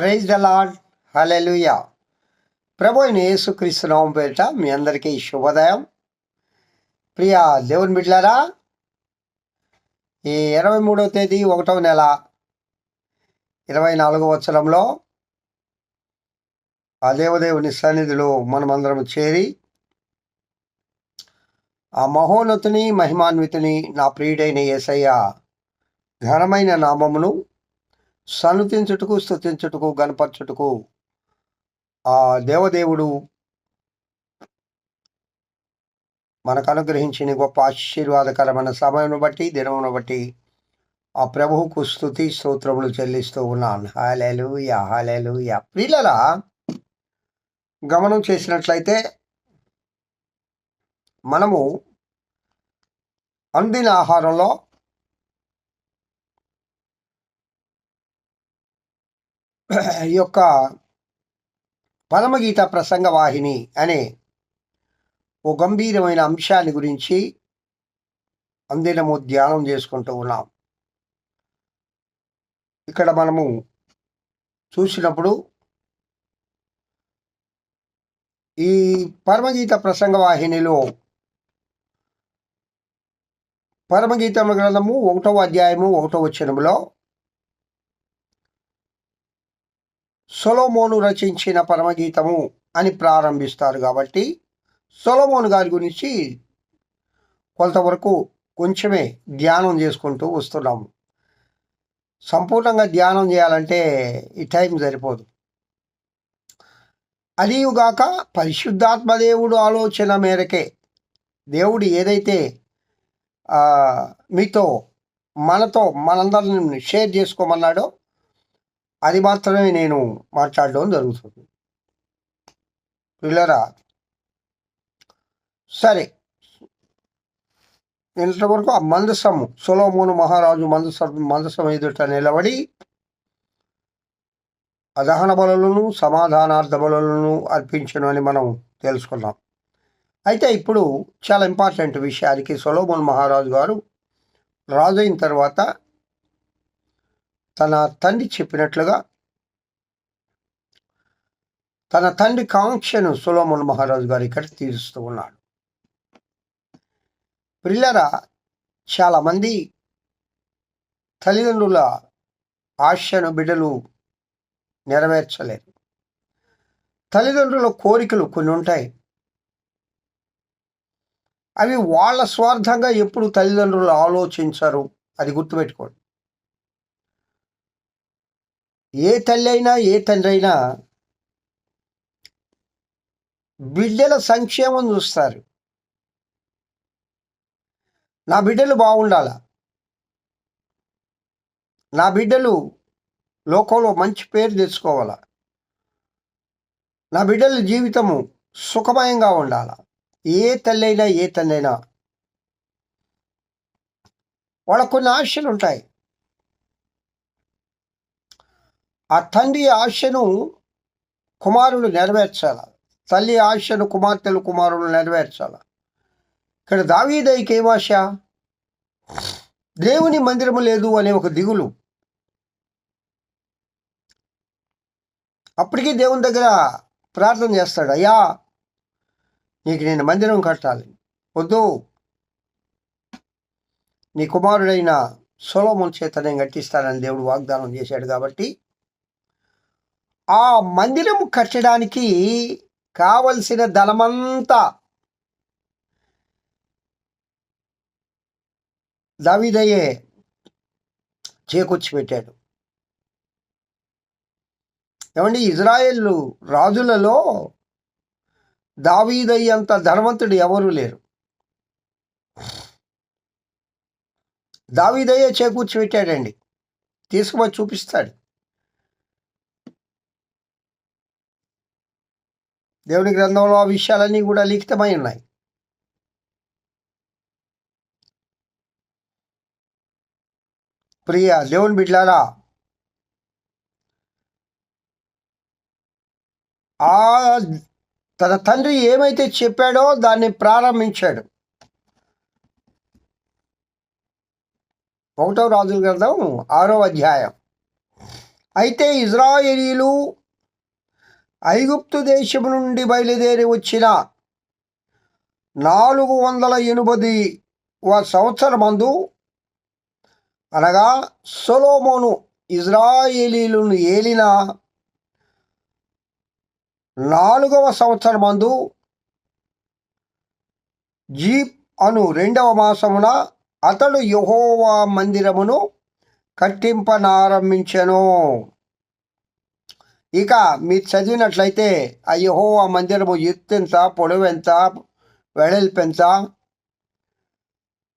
Praise the lord hallelujah ప్రభు అయిన యేసుక్రీస్తు నామం పేరిట మీ అందరికీ శుభోదయం. ప్రియ దేవుని బిడ్లారా ఈ ఇరవై మూడవ తేదీ ఒకటవ నెల ఇరవై నాలుగవ వత్సరంలో ఆ దేవదేవుని సన్నిధిలో మనమందరం చేరి ఆ మహోన్నతుని మహిమాన్వితుని నా ప్రియుడైన యేసయ్య ఘనమైన నామమును సన్నుతించుటకు స్థుతించుటకు గణపరచుటకు ఆ దేవదేవుడు మనకు అనుగ్రహించిన గొప్ప ఆశీర్వాదకరమైన సమయమును బట్టి దినమును బట్టి ఆ ప్రభువుకు స్థుతి స్తోత్రములు చెల్లిస్తూ ఉన్నాను. హాలేలు యా హాలేలు యా ప్రియులరా గమనం చేసినట్లయితే మనము అందిన ఆహారంలో ఈ యొక్క పరమగీత ప్రసంగ వాహిని అనే ఓ గంభీరమైన అంశాన్ని గురించి అందినము ధ్యానం చేసుకుంటూ ఉన్నాం. ఇక్కడ మనము చూసినప్పుడు ఈ పరమగీత ప్రసంగ వాహినిలో పరమగీత గ్రంథము ఒకటవ అధ్యాయము ఒకటవ వచనములో సొలోమోను రచించిన పరమగీతము అని ప్రారంభిస్తారు కాబట్టి సొలోమోను గారి గురించి కొంతవరకు కొంచెమే ధ్యానం చేసుకుంటూ వస్తున్నాము. సంపూర్ణంగా ధ్యానం చేయాలంటే ఈ టైం సరిపోదు. అదియుగాక పరిశుద్ధాత్మ దేవుడు ఆలోచన మేరకే దేవుడు ఏదైతే మీతో మనతో మనందరిని షేర్ చేసుకోమన్నాడో అది మాత్రమే నేను మాట్లాడడం జరుగుతుంది. పిల్లరా? సరే. ఇంతవరకు ఆ మందసము సొలోమోను మహారాజు మందస మందసం ఎదుట నిలబడి అదహన బలులను సమాధానార్థ బలులను అర్పించను అని మనం తెలుసుకున్నాం. అయితే ఇప్పుడు చాలా ఇంపార్టెంట్ విషయానికి సొలోమోన్ మహారాజు గారు రాజు అయిన తర్వాత తన తండ్రి చెప్పినట్లుగా తన తండ్రి కాంక్షను సులోమన్ మహారాజు గారు ఇక్కడ తీరుస్తూ ఉన్నాడు. పిల్లర చాలామంది తల్లిదండ్రుల ఆశను బిడ్డలు నెరవేర్చలేరు. తల్లిదండ్రుల కోరికలు కొన్ని ఉంటాయి. అవి వాళ్ళ స్వార్థంగా ఎప్పుడు తల్లిదండ్రులు ఆలోచించరు అది గుర్తుపెట్టుకోండి. ఏ తల్లి అయినా ఏ తండ్రి అయినా బిడ్డల సంక్షేమం చూస్తారు. నా బిడ్డలు బాగుండాల? నా బిడ్డలు లోకంలో మంచి పేరు తెచ్చుకోవాలా? నా బిడ్డల జీవితము సుఖమయంగా ఉండాల? ఏ తల్లి అయినా ఏ తండ్రి అయినా వాళ్ళకు కొన్ని ఆశలు ఉంటాయి. ఆ తండ్రి ఆశను కుమారులు నెరవేర్చాల? తల్లి ఆశను కుమార్తెలు కుమారులు నెరవేర్చాల? ఇక్కడ దావీదయ్యకి ఏం ఆశ దేవుని మందిరము లేదు అనే ఒక దిగులు. అప్పటికీ దేవుని దగ్గర ప్రార్థన చేస్తాడు అయ్యా నీకు నేను మందిరం కట్టాలి. వద్దు. నీ కుమారుడైన సొలోమన్ చేత నేను కట్టిస్తానని దేవుడు వాగ్దానం చేశాడు కాబట్టి ఆ మందిరం కట్టడానికి కావలసిన ధనమంతా దావిదయ్యే చేకూర్చి పెట్టాడు ఏమండి ఇజ్రాయెల్ రాజులలో దావీదయ్యంత ధనవంతుడు ఎవరూ లేరు. దావీదయ్య చేకూర్చి పెట్టాడండి తీసుకుపోయి చూపిస్తాడు. దేవుని గ్రంథంలో ఆ విషయాలన్నీ కూడా లిఖితమై ఉన్నాయి. ప్రియ దేవుని బిడ్లారా ఆ తన తండ్రి ఏమైతే చెప్పాడో దాన్ని ప్రారంభించాడు. ఒకటో రాజుల గ్రంథం ఆరో అధ్యాయం. అయితే ఇజ్రాయేలీలు ఐగుప్తు దేశం నుండి బయలుదేరి వచ్చిన నాలుగు వందల ఎనిమిది సంవత్సరమందు అనగా సొలోమోను ఇజ్రాయేలీలను ఏలిన నాలుగవ సంవత్సరమందు జీప్ అను రెండవ మాసమున అతడు యహోవా మందిరమును కట్టింపనారంభించెను. ఇక మీరు చదివినట్లయితే ఆ యహోవా మందిరము ఎత్తెంత పొడవెంత వెడల్పెంత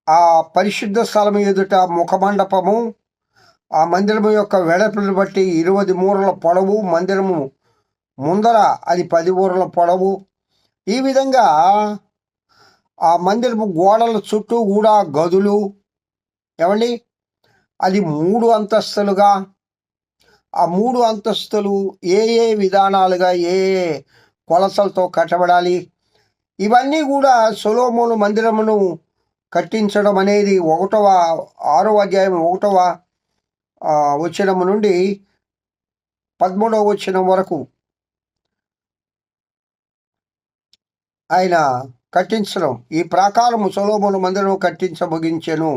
ఆ పరిశుద్ధ స్థలము ఎదుట ముఖమండపము ఆ మందిరము యొక్క వెడల్పును బట్టి ఇరవై మూరల పొడవు మందిరము ముందర అది పది ఊరల పొడవు. ఈ విధంగా ఆ మందిరపు గోడల చుట్టూ కూడా గదులు. ఏమండి? అది మూడు అంతస్తులుగా ఆ మూడు అంతస్తులు ఏ ఏ విధానాలుగా ఏ ఏ కొలసలతో కట్టబడాలి? ఇవన్నీ కూడా సొలోమోను మందిరమును కట్టించడం అనేది ఒకటవ ఆరవ అధ్యాయం ఒకటవ వచ్చినము నుండి పదమూడవ వచ్చిన వరకు ఆయన కట్టించడం. ఈ ప్రాకారము సొలోమోను మందిరం కట్టించ ముగించెను.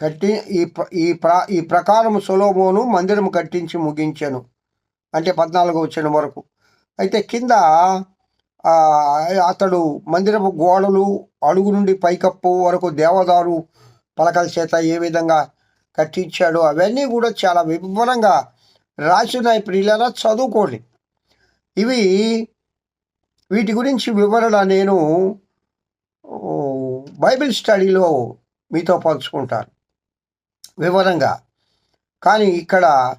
కట్టి ఈ ఈ ప్రా ఈ ప్రకారము సొలోమోను మందిరం కట్టించి ముగించాను. అంటే పద్నాలుగు వచ్చిన వరకు. అయితే కింద అతడు మందిరపు గోడలు అడుగు నుండి పైకప్పు వరకు దేవదారు పలకల చేత ఏ విధంగా కట్టించాడు అవన్నీ కూడా చాలా వివరంగా రాసిన ప్రియులరా చదువుకోండి. ఇవి వీటి గురించి వివరణ నేను బైబిల్ స్టడీలో మీతో పంచుకుంటాను. వివరంగా. కానీ ఇక్కడ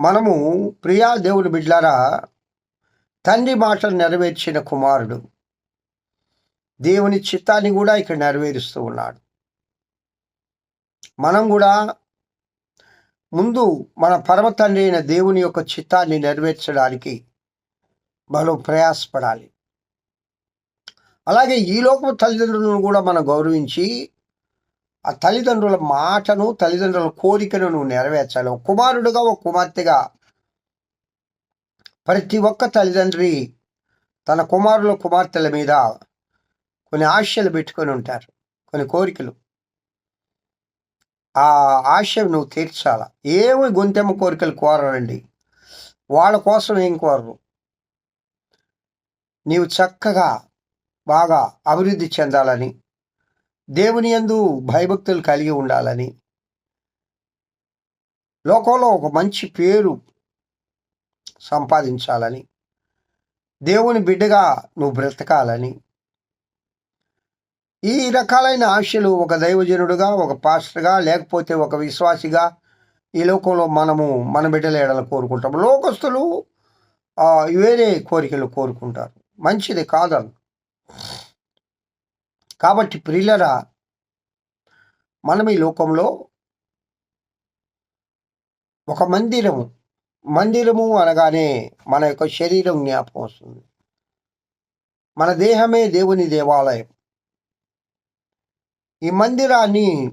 మనము ప్రియా దేవుడి బిడ్లారా తండ్రి మాటలు నెరవేర్చిన కుమారుడు. దేవుని చిత్తాన్ని కూడా ఇక్కడ నెరవేరుస్తూ ఉన్నాడు. మనం కూడా ముందు మన పరమ తండ్రి అయిన దేవుని యొక్క చిత్తాన్ని నెరవేర్చడానికి మనం ప్రయాసపడాలి. అలాగే ఈ లోకపు తల్లిదండ్రులను కూడా మనం గౌరవించి ఆ తల్లిదండ్రుల మాటను తల్లిదండ్రుల కోరికను నువ్వు నెరవేర్చాలి. ఒక కుమారుడుగా ఒక కుమార్తెగా ప్రతి ఒక్క తల్లిదండ్రి తన కుమారుల కుమార్తెల మీద కొన్ని ఆశలు పెట్టుకొని ఉంటారు కొన్ని కోరికలు. ఆ ఆశ నువ్వు తీర్చాల? ఏమి గొంతెమ్మ కోరికలు కోరండి వాళ్ళ కోసం ఏం కోరరు? నీవు చక్కగా బాగా అభివృద్ధి చెందాలని దేవుని యందు భయభక్తులు కలిగి ఉండాలని. లోకంలో ఒక మంచి పేరు సంపాదించాలని. దేవుని బిడ్డగా నువ్వు బ్రతకాలని. ఈ రకాలైన ఆశలు ఒక దైవజనుడుగా ఒక పాస్టర్గా లేకపోతే ఒక విశ్వాసిగా ఈ లోకంలో మనము మన బిడ్డల ఏడలు కోరుకుంటాము లోకస్తులు వేరే కోరికలు కోరుకుంటారు. మంచిది కాదు కాబట్టి ప్రియులరా మనం ఈ లోకంలో ఒక మందిరము మందిరము అనగానే మన యొక్క శరీరం జ్ఞాపకం వస్తుంది. మన దేహమే దేవుని దేవాలయం. ఈ మందిరాన్ని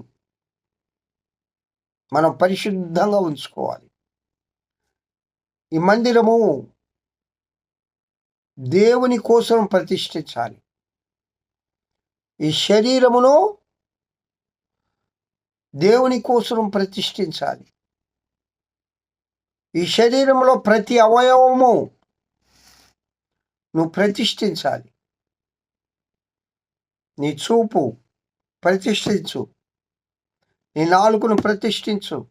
మనం పరిశుద్ధంగా ఉంచుకోవాలి. ఈ మందిరము దేవుని కోసం ప్రతిష్ఠించాలి. ఈ శరీరమును దేవుని కోసం ప్రతిష్ఠించాలి. ఈ శరీరంలో ప్రతి అవయవము నువ్వు ప్రతిష్ఠించాలి. నీ చూపు ప్రతిష్ఠించు. నీ నాలుగును ప్రతిష్ఠించు.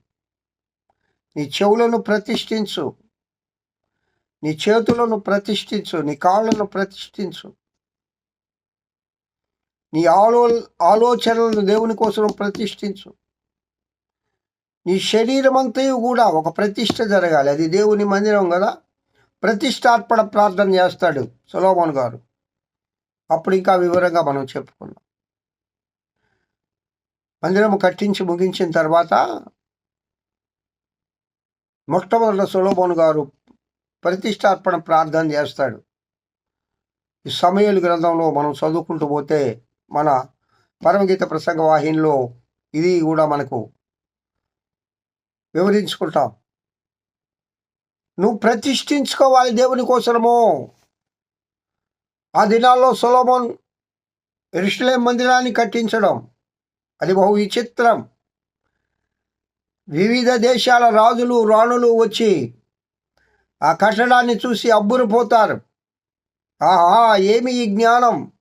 నీ చెవులను ప్రతిష్ఠించు. నీ చేతులను ప్రతిష్ఠించు. నీ కాళ్ళను ప్రతిష్ఠించు. నీ ఆలో ఆలోచనలను దేవుని కోసం ప్రతిష్ఠించు. నీ శరీరం అంతయు కూడా ఒక ప్రతిష్ట జరగాలి. అది దేవుని మందిరం కదా. ప్రతిష్టార్పణ ప్రార్థన చేస్తాడు సులోమన్ గారు. అప్పుడు ఇంకా వివరంగా మనం చెప్పుకున్నాం మందిరం కట్టించి ముగించిన తర్వాత మొట్టమొదట సులోమోన్ గారు ప్రతిష్టార్పణ ప్రార్థన చేస్తాడు. ఈ సమయాలు గ్రంథంలో మనం చదువుకుంటూ పోతే మన పరమగీత ప్రసంగ వాహినిలో ఇది కూడా మనకు వివరించుకుంటాం. నువ్వు ప్రతిష్ఠించుకోవాలి దేవుని కోసము. ఆ దినాల్లో సొలోమోన్ ఎరుషులేం మందిరాన్ని కట్టించడం అది బహు విచిత్రం. వివిధ దేశాల రాజులు రాణులు వచ్చి ఆ కట్టడాన్ని చూసి అబ్బురిపోతారు. ఆహా ఏమి ఈ జ్ఞానం?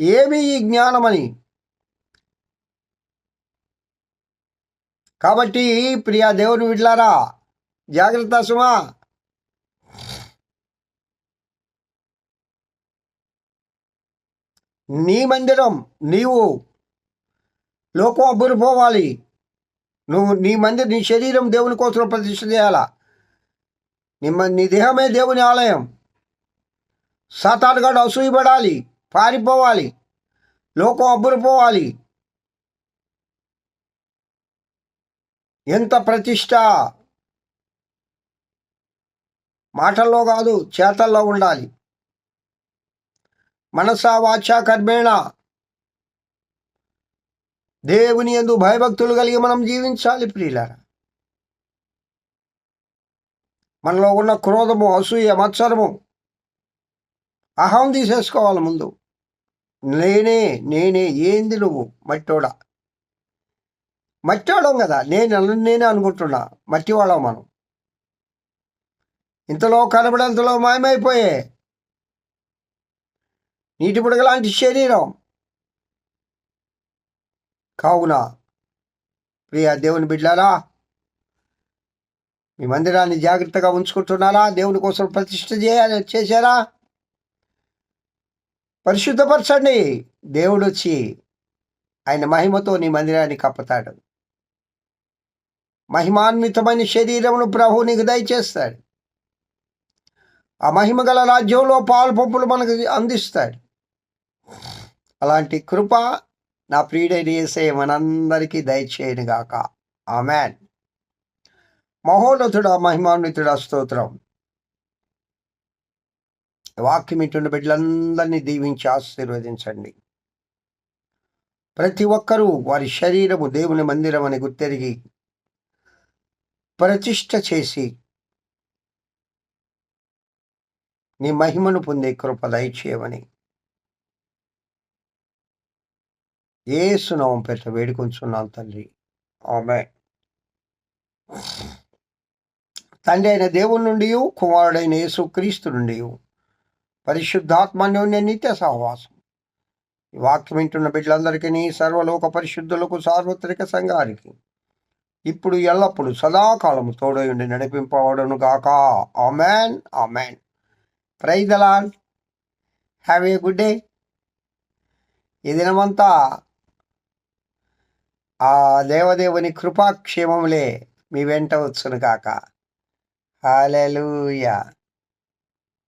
ఏమి ఈ జ్ఞానమని. కాబట్టి ప్రియా దేవుని విడ్లారా జాగ్రత్త సుమా. నీ మందిరం నీవు లోకం అబ్బురిపోవాలి నువ్వు నీ మందిరం నీ శరీరం దేవుని కోసం ప్రతిష్ట చేయాలా? నీ నీ దేహమే దేవుని ఆలయం. సాతానుగాడు అసూయపడాలి. పారిపోవాలి. లోకం అబ్బురిపోవాలి ఎంత ప్రతిష్ట? మాటల్లో కాదు చేతల్లో ఉండాలి. మనసా వాచ కర్మేణ. దేవుని ఎందు భయభక్తులు కలిగి మనం జీవించాలి ప్రియులారా. మనలో ఉన్న క్రోధము అసూయ మత్సరము అహం తీసేసుకోవాలి ముందు. నేనే నేనే ఏంది నువ్వు? మట్టోడా మట్టివాడం కదా. నేను నేనే అనుకుంటున్నా. మట్టివాళ్ళం మనం. ఇంతలో కనబడంతలో మాయమైపోయే. నీటి బుడగ లాంటి శరీరం. కావున ప్రియ దేవుని బిడ్డారా మీ మందిరాన్ని జాగ్రత్తగా ఉంచుకుంటున్నారా? దేవుని కోసం ప్రతిష్ట చేయాలి చేశారా? పరిశుద్ధపరచండి. దేవుడు వచ్చి ఆయన మహిమతో నీ మందిరాన్ని కప్పుతాడు. మహిమాన్వితమైన శరీరమును ప్రభు నీకు దయచేస్తాడు. ఆ మహిమ గల రాజ్యంలో పాలు పంపులు మనకు అందిస్తాడు. అలాంటి కృప నా ప్రియుడైన యేసే మనందరికీ దయచేయనుగాక. ఆమెన్. మహోన్నతుడా మహిమాన్వితుడా స్తోత్రం. వాక్యం ఇటువంటి బిడ్డలందరినీ దీవించి ఆశీర్వదించండి. ప్రతి ఒక్కరూ వారి శరీరము దేవుని మందిరం అని గుర్తెరిగి ప్రతిష్ట చేసి నీ మహిమను పొందే కృప దయచేయమని ఏసునామం పేట వేడుకొంచున్నాను తండ్రి. ఆమె తండ్రి అయిన దేవుని నుండి కుమారుడైన యేసు క్రీస్తు నుండి పరిశుద్ధాత్మన్యోన్య నిత్య సహవాసం. ఈ వాక్యం వింటున్న బిడ్డలందరికీ సర్వలోక పరిశుద్ధులకు సార్వత్రిక సంఘానికి ఇప్పుడు ఎల్లప్పుడు సదాకాలము తోడయుండి నడిపింపబడును గాక. Amen amen. Praise the lord have a good day ఈ దినమంతా ఆ దేవదేవుని కృపాక్షేమములే మీ వెంట వచ్చును కాక హాలూయా